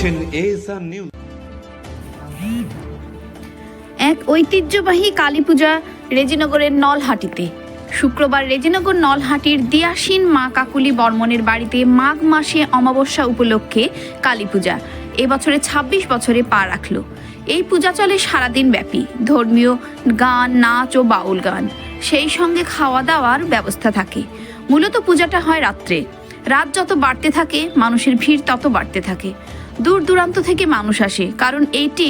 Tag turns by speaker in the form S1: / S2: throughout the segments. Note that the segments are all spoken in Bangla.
S1: দেখছেন এএসআর নিউজ।
S2: এক ঐতিহ্যবাহী কালী পূজা রেজিনগরের নলহাটিতে। শুক্রবার রেজিনগর নলহাটির দিয়াসীন মা কাকুলি বর্মনের বাড়িতে মাঘ মাসে অমাবস্যা উপলক্ষে কালী পূজা। এবছরে ২৬ বছরে পা রাখল। এই পূজা চলে সারাদিন ব্যাপী। ধর্মীয় গান, নাচ ও বাউল গান। সেই সঙ্গে খাওয়া দাওয়ার ব্যবস্থা থাকে। মূলত পূজাটা হয় রাত্রে। রাত যত বাড়তে থাকে, মানুষের ভিড় তত বাড়তে থাকে। দূর দূরান্ত থেকে মানুষ আসে, কারণ এটি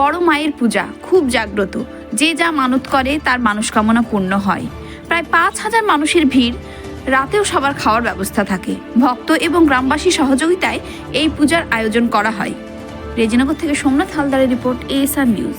S2: বড় মায়ের পূজা, খুব জাগ্রত। যে যা মানত করে তার মানসকামনা পূর্ণ হয়। প্রায় পাঁচ হাজার মানুষের ভিড়, রাতেও সবার খাওয়ার ব্যবস্থা থাকে। ভক্ত এবং গ্রামবাসী সহযোগিতায় এই পূজার আয়োজন করা হয়। রেজিনগর থেকে সোমনাথ হালদারের report ASR news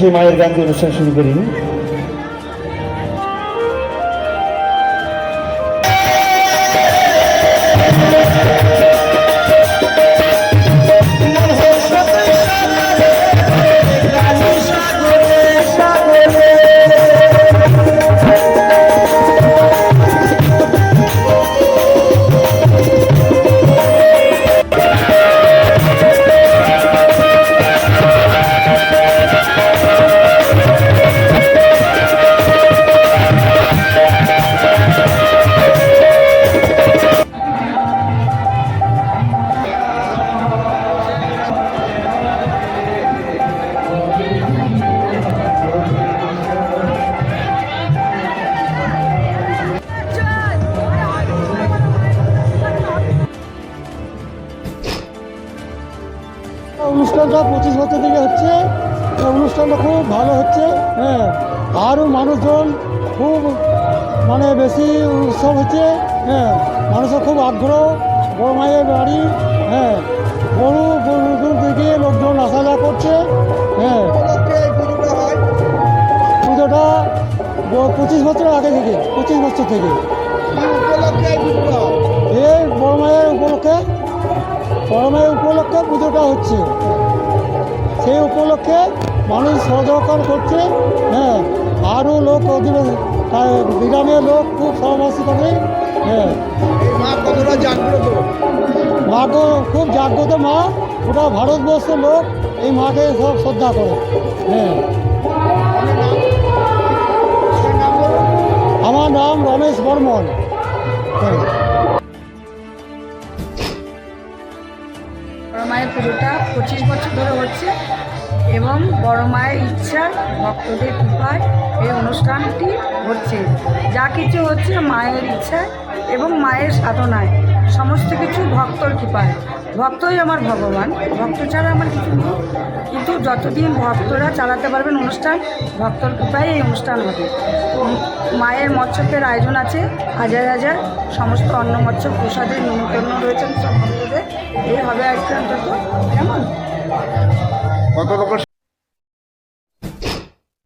S3: সেই মায়ের গান দিয়ে অনুষ্ঠান শুরু করি অনুষ্ঠানটা পঁচিশ বছর থেকে হচ্ছে। অনুষ্ঠানটা খুব ভালো হচ্ছে হ্যাঁ। আরও মানুষজন খুব মানে বেশি উৎসব হচ্ছে হ্যাঁ। মানুষের খুব আগ্রহ, বড় মায়ের বাড়ি হ্যাঁ। বহু দূর থেকে লোকজন আসা যাওয়া করছে হ্যাঁ। পুজোটা পঁচিশ বছর আগে থেকে, পঁচিশ বছর থেকে। এই বড় মায়ের উপলক্ষে, বড় মায়ের উপলক্ষে পুজোটা হচ্ছে। সেই উপলক্ষে মানুষ সহযোগিতা করছে। হ্যাঁ আরও লোক অধিবাসী আহ, গ্রামের লোক খুব সহবাসী করে হ্যাঁ।
S4: মা কতটা জাগ্রত?
S3: মা তো খুব জাগ্রত মা। গোটা ভারতবর্ষের লোক এই মাকে সব শ্রদ্ধা করে। হ্যাঁ। আমার নাম রমেশ বর্মন। হ্যাঁ।
S5: মায়ের পুজোটা পঁচিশ বছর ধরে হচ্ছে এবং বড় মায়ের ইচ্ছা, ভক্তদের কৃপায় এই অনুষ্ঠানটি হচ্ছে। যা কিছু হচ্ছে মায়ের ইচ্ছা এবং মায়ের সাধনায়, সমস্ত কিছু ভক্তর কৃপায়। ভক্তই আমার ভগবান। ভক্ত ছাড়া আমার কিছু নেই। কিন্তু যতদিন ভক্তরা চালাতে পারবেন অনুষ্ঠান, ভক্তর কৃপায় এই অনুষ্ঠান হবে। মায়ের মৎস্যের আয়োজন আছে, হাজার হাজার সমস্ত অন্ন মৎস্য প্রসাদের নিমন্ত্রণ রয়েছেন সব ভক্তদের। এই হবে আজকে অন্তত। কেমন?
S4: কত